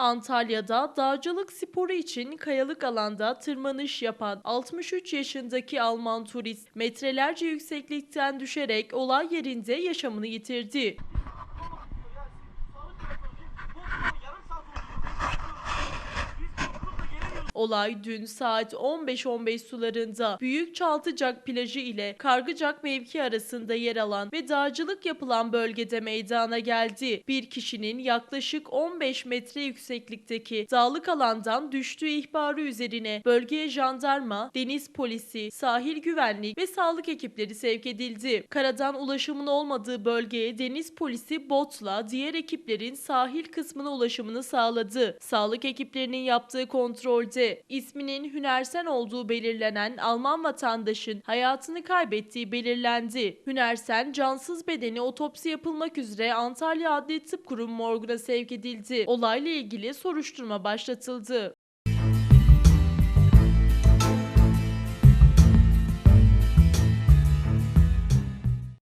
Antalya'da dağcılık sporu için kayalık alanda tırmanış yapan 63 yaşındaki Alman turist metrelerce yükseklikten düşerek olay yerinde yaşamını yitirdi. Olay dün saat 15.15 sularında Büyük Çaltıcak plajı ile Kargıcak mevki arasında yer alan ve dağcılık yapılan bölgede meydana geldi. Bir kişinin yaklaşık 15 metre yükseklikteki dağlık alandan düştüğü ihbarı üzerine bölgeye jandarma, deniz polisi, sahil güvenlik ve sağlık ekipleri sevk edildi. Karadan ulaşımın olmadığı bölgeye deniz polisi botla diğer ekiplerin sahil kısmına ulaşımını sağladı. Sağlık ekiplerinin yaptığı kontrolde isminin Hünersen olduğu belirlenen Alman vatandaşın hayatını kaybettiği belirlendi. Hünersen cansız bedeni otopsi yapılmak üzere Antalya Adli Tıp Kurumu morguna sevk edildi. Olayla ilgili soruşturma başlatıldı.